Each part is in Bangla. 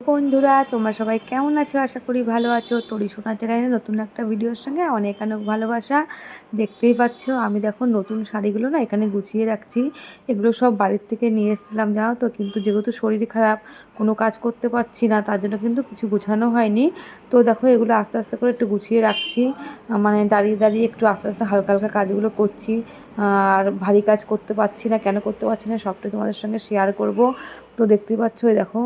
বন্ধুরা, তোমরা সবাই কেমন আছো? আশা করি ভালো আছো। তরি সোনা চ্যানেলে নতুন একটা ভিডিওর সঙ্গে অনেক অনেক ভালোবাসা দেখতেই পাচ্ছ। আমি দেখো নতুন শাড়িগুলো না এখানে গুছিয়ে রাখছি। এগুলো সব বাড়ির থেকে নিয়ে এসেছিলাম, জানো তো? কিন্তু যেহেতু শরীর খারাপ, কোনো কাজ করতে পারছি না, তার জন্য কিন্তু কিছু গুছানো হয়নি। তো দেখো এগুলো আস্তে আস্তে করে একটু গুছিয়ে রাখছি। মানে দাঁড়িয়ে দাঁড়িয়ে একটু আস্তে আস্তে হালকা হালকা কাজগুলো করছি। আর ভারী কাজ করতে পারছি না, কেন করতে পারছি না, সবটাই তোমাদের সঙ্গে শেয়ার করব। তো দেখতেই পাচ্ছ দেখো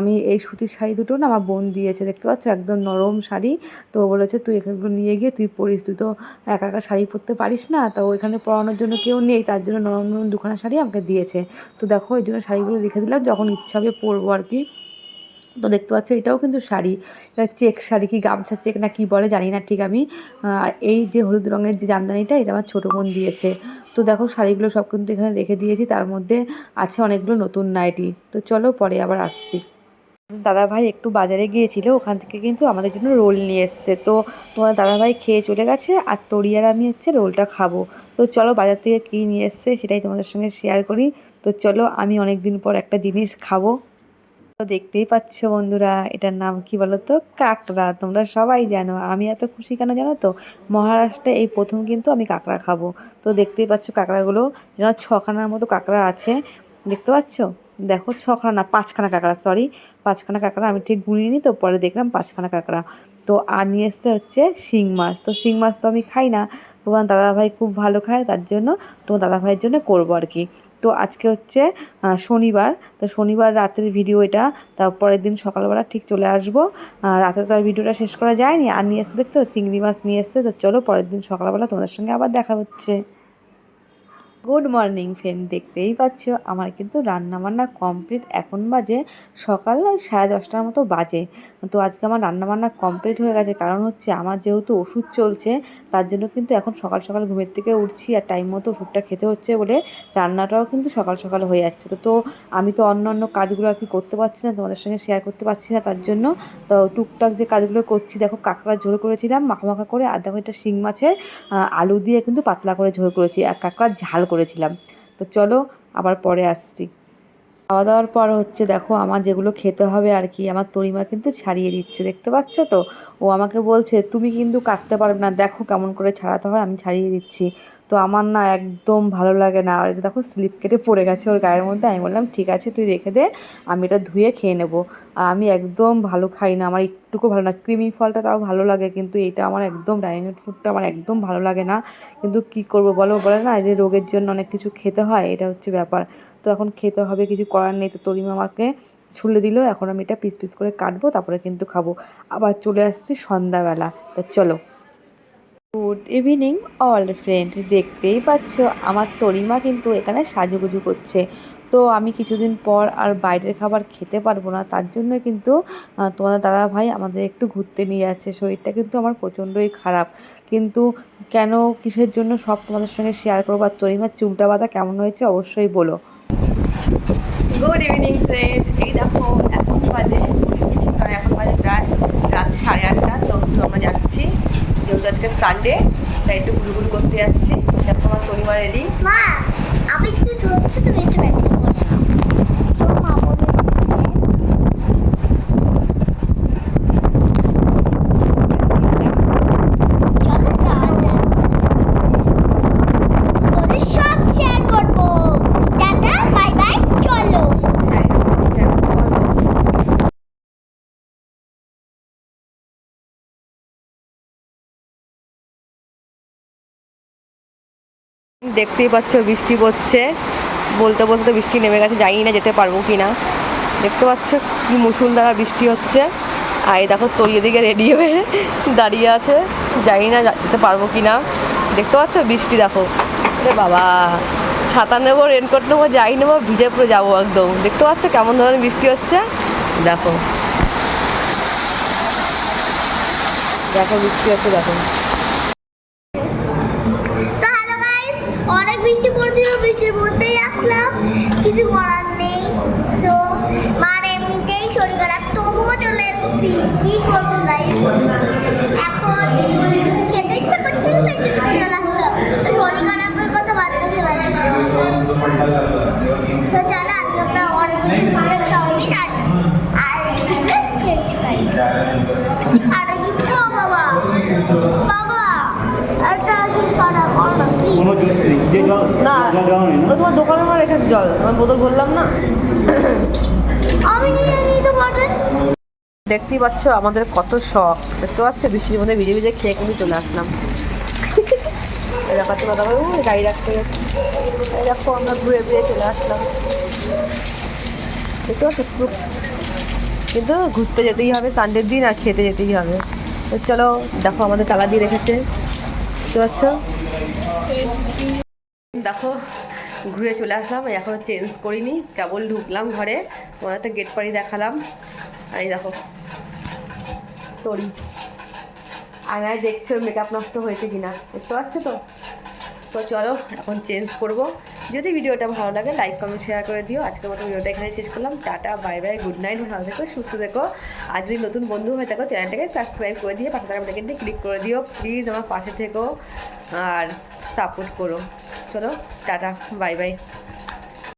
আমি এই সুতির শাড়ি দুটো না আমার বোন দিয়েছে, দেখতে পাচ্ছ? একদম নরম শাড়ি। তো বলেছে, তুই এখানগুলো নিয়ে গিয়ে তুই পরিস, তুই তো একা একা শাড়ি পরতে পারিস না। তো ওইখানে পরানোর জন্য কেউ নেই, তার জন্য নরম নরম দুখানা শাড়ি আমাকে দিয়েছে। তো দেখো ওই জন্য শাড়িগুলো রেখে দিলাম, যখন ইচ্ছা হবে পরবো আর কি। তো দেখতে পাচ্ছ এটাও কিন্তু শাড়ি। এটা চেক শাড়ি কি গামছা চেক না কি বলে জানি না ঠিক আমি। এই যে হলুদ রঙের যে জামদানিটা, এটা আমার ছোটো বোন দিয়েছে। তো দেখো শাড়িগুলো সব কিন্তু এখানে রেখে দিয়েছি, তার মধ্যে আছে অনেকগুলো নতুন নাইটি। তো চলো পরে আবার আসছি। দাদা ভাই একটু বাজারে গিয়েছিল, ওখান থেকে কিন্তু আমাদের জন্য রোল নিয়ে এসছে। তো তোমার দাদা ভাই খেয়ে চলে গেছে, আর তরি আর আমি হচ্ছে রোলটা খাব। তো চলো বাজার থেকে কী নিয়ে এসছে সেটাই তোমাদের সঙ্গে শেয়ার করি। তো চলো আমি অনেক দিন পর একটা জিনিস খাব। তো দেখতেই পাচ্ছ বন্ধুরা, এটার নাম কি বলো তো কাঁকড়া। তোমরা সবাই জানো, আমি এত খুশি কেন জানো তো? মহারাষ্ট্রে এই প্রথম কিন্তু আমি কাঁকড়া খাব। তো দেখতেই পাচ্ছ কাঁকড়াগুলো, যেন ছখানার মতো কাঁকড়া আছে। দেখতে পাচ্ছ? দেখো ছখানা না পাঁচখানা কাঁকড়া সরি পাঁচখানা কাঁকড়া আমি ঠিক গুনিনি তো, পরে দেখলাম পাঁচখানা কাঁকড়া। তো আর নিয়ে এসছে হচ্ছে শিং মাছ। তো শিং মাছ তো আমি খাই না। তোমার দাদাভাই খুব ভালো খায়, তার জন্য তোমার দাদাভাইয়ের জন্য করব আর কি। তো আজকে হচ্ছে শনিবার। তো শনিবার রাতের ভিডিও এটা। তারপরের দিন সকালবেলা ঠিক চলে আসব। রাতে তো আর ভিডিওটা শেষ করা যায়নি। আর নিয়ে এসে দেখতে চিংড়ি মাছ নিয়ে এসছে। তো চলো পরের দিন সকালবেলা তোমাদের সঙ্গে আবার দেখা হচ্ছে। গুড মর্নিং ফ্রেন্ড, দেখতেই পাচ্ছ আমার কিন্তু রান্না বান্না কমপ্লিট। এখন বাজে সকাল সাড়ে দশটার মতো বাজে। তো আজকে আমার রান্না বান্না কমপ্লিট হয়ে গেছে। কারণ হচ্ছে আমার যেহেতু ওষুধ চলছে, তার জন্য কিন্তু এখন সকাল সকাল ঘুমের থেকে উঠছি আর টাইম মতো ওষুধটা খেতে হচ্ছে বলে রান্নাটাও কিন্তু সকাল সকাল হয়ে যাচ্ছে। তো তো আমি তো অন্য অন্য কাজগুলো আর কি করতে পারছি না, তোমাদের সঙ্গে শেয়ার করতে পারছি না তার জন্য। তো টুকটাক যে কাজগুলো করছি, দেখো কাঁকড়া ঝোল করেছিলাম, মাখা মাখা করে আর দেখো এটা শিং মাছের আলু দিয়ে কিন্তু পাতলা করে ঝোল করেছি। আর কাঁকড়ার ঝাল করেছিলাম। তো চলো আবার পরে আসছি। খাওয়া দাওয়ার পর হচ্ছে দেখো আমার যেগুলো খেতে হবে আর কি, আমার তরিমা কিন্তু ছাড়িয়ে দিচ্ছে, দেখতে পাচ্ছ তো? ও আমাকে বলছে, তুমি কিন্তু কাটতে পারবে না, দেখো কেমন করে ছাড়াতে হয়, আমি ছাড়িয়ে দিচ্ছি। তো আমার না একদম ভালো লাগে না। আর দেখো স্লিপ কেটে পড়ে গেছে ওর গায়ের মধ্যে। আমি বললাম, ঠিক আছে, তুই রেখে দে, আমি এটা ধুয়ে খেয়ে নেব। আর আমি একদম ভালো খাই না। আমার একটুকু ভালো না। ক্রিমি ফলটা তাও ভালো লাগে, কিন্তু এটা আমার একদম ডাইনেট ফুডটা আমার একদম ভালো লাগে না। কিন্তু কি করব বলো? বলে না যে রোগের জন্য অনেক কিছু খেতে হয়, এটা হচ্ছে ব্যাপার। তো এখন খেতে হবে, কিছু করার নেই। তো তরিমা আমাকে ছুলে দিল, এখন আমি এটা পিস পিস করে কাটবো, তারপরে কিন্তু খাব। আবার চলে আসছি সন্ধ্যাবেলা। তো চলো। গুড ইভিনিং অল ফ্রেন্ড দেখতেই পাচ্ছ, আমার তরিমা কিন্তু এখানে সাজুগুজু করছে। তো আমি কিছুদিন পর আর বাইরের খাবার খেতে পারব না, তার জন্য কিন্তু তোমাদের দাদা ভাই আমাদের একটু ঘুরতে নিয়ে যাচ্ছে। শরীরটা কিন্তু আমার প্রচণ্ডই খারাপ। কিন্তু কেন, কিসের জন্য সব তোমাদের সঙ্গে শেয়ার করব আর তরিমার চুলটা বাঁধা কেমন হয়েছে অবশ্যই বলো। গুড ইভিনিং ফ্রেন্ড এই দেখো এখন বাজে আহ, এখন বাজে প্রায় রাত সাড়ে আটটা তো একটু আমরা যাচ্ছি যেহেতু আজকে সানডে তাই একটু ঘুরঘুর করতে যাচ্ছি দেখো আমার পরিবার রেডি মা আমি একটু ধরছি তুমি একটু ব্যক্ত করে নাও সো মা বলে চলো যাওয়া যাক তোদের সব শেয়ার করব টাটা বাই বাই চলো দেখতেই পাচ্ছ, বৃষ্টি পড়ছে। বলতে বলতে বৃষ্টি নেমে গেছে, জানি না যেতে পারব কি না দেখতে পাচ্ছ কি মুসুলধারা বৃষ্টি হচ্ছে। আর দেখো তরিয়ে দিকে রেডি হয়ে দাঁড়িয়ে আছে। জানি না যেতে পারব কি না দেখতে পাচ্ছ বৃষ্টি, দেখো। আরে বাবা, ছাতা নেব রেনকোট নেব, যাই নেব, ভিজে পড়ে যাব একদম। দেখতে পাচ্ছ কেমন ধরনের বৃষ্টি হচ্ছে? দেখো। দেখো বৃষ্টি হচ্ছে, দেখো সো হ্যালো গাইস অনেক বৃষ্টি পড়ছিল, বৃষ্টির মধ্যেই আসলাম। কিছু করার নেই। তো, মার এমনিতেই শরীর খারাপ, তবুও চলে এসেছি। কি করব গাইস এখন খেতে ইচ্ছা করছিল, তো একটু চলে আসলাম। শরীর খারাপের কথা ভাবতে চলে আসলাম। তো চলো, আজকে আমরা অনেক কিছু দুপুরে চাউমিন আর আর আরে জুতো বাবা। বাবা একটা জুতো না কর না প্লিজ কোনো জুস নেই যে জল না জল নেই না? তোমার দোকানে আমার রেখেছে জল আমার বোতল বললাম না। আমি নিয়ে নিতে পারেন দেখতেই পাচ্ছ আমাদের কত শখ। দেখতে পাচ্ছ বৃষ্টির মধ্যে ভিজে ভিজে খেয়ে কিন্তু চলে আসলাম। এলাকাতে কথা বলব গাড়ি রাখতে দেখো আমরা ঘুরে ঘুরে চলে আসলাম। দেখতে পাচ্ছ কিন্তু ঘুরতে যেতেই হবে সানডের দিন আর খেতে যেতেই হবে। তো চলো দেখো আমাদের তালা দিয়ে রেখেছে। দেখতে পাচ্ছ? দেখো, ঘুরে চলে আসলাম। এখনও চেঞ্জ করিনি। কেবল ঢুকলাম ঘরে। তোমাদের তো গেট পাড়ি দেখালাম। আর এই দেখো তরি আয়নায় দেখছে মেকআপ নষ্ট হয়েছে কিনা। দেখতে পাচ্ছ তো? তো চলো, এখন চেঞ্জ করব। যদি ভিডিওটা ভালো লাগে লাইক কমেন্ট শেয়ার করে দিও। আজকের মতো ভিডিওটা এখানে শেষ করলাম। Tata bye bye good night ভালো থেকো, সুস্থ থেকো। আর যদি নতুন বন্ধু হয়ে থাকো, চ্যানেলটাকে সাবস্ক্রাইব করে দিয়ে পাশে থাকা কিন্তু ক্লিক করে দিও। প্লিজ আমার পাশে থেকো আর সাপোর্ট করো। চলো, টাটা বাই বাই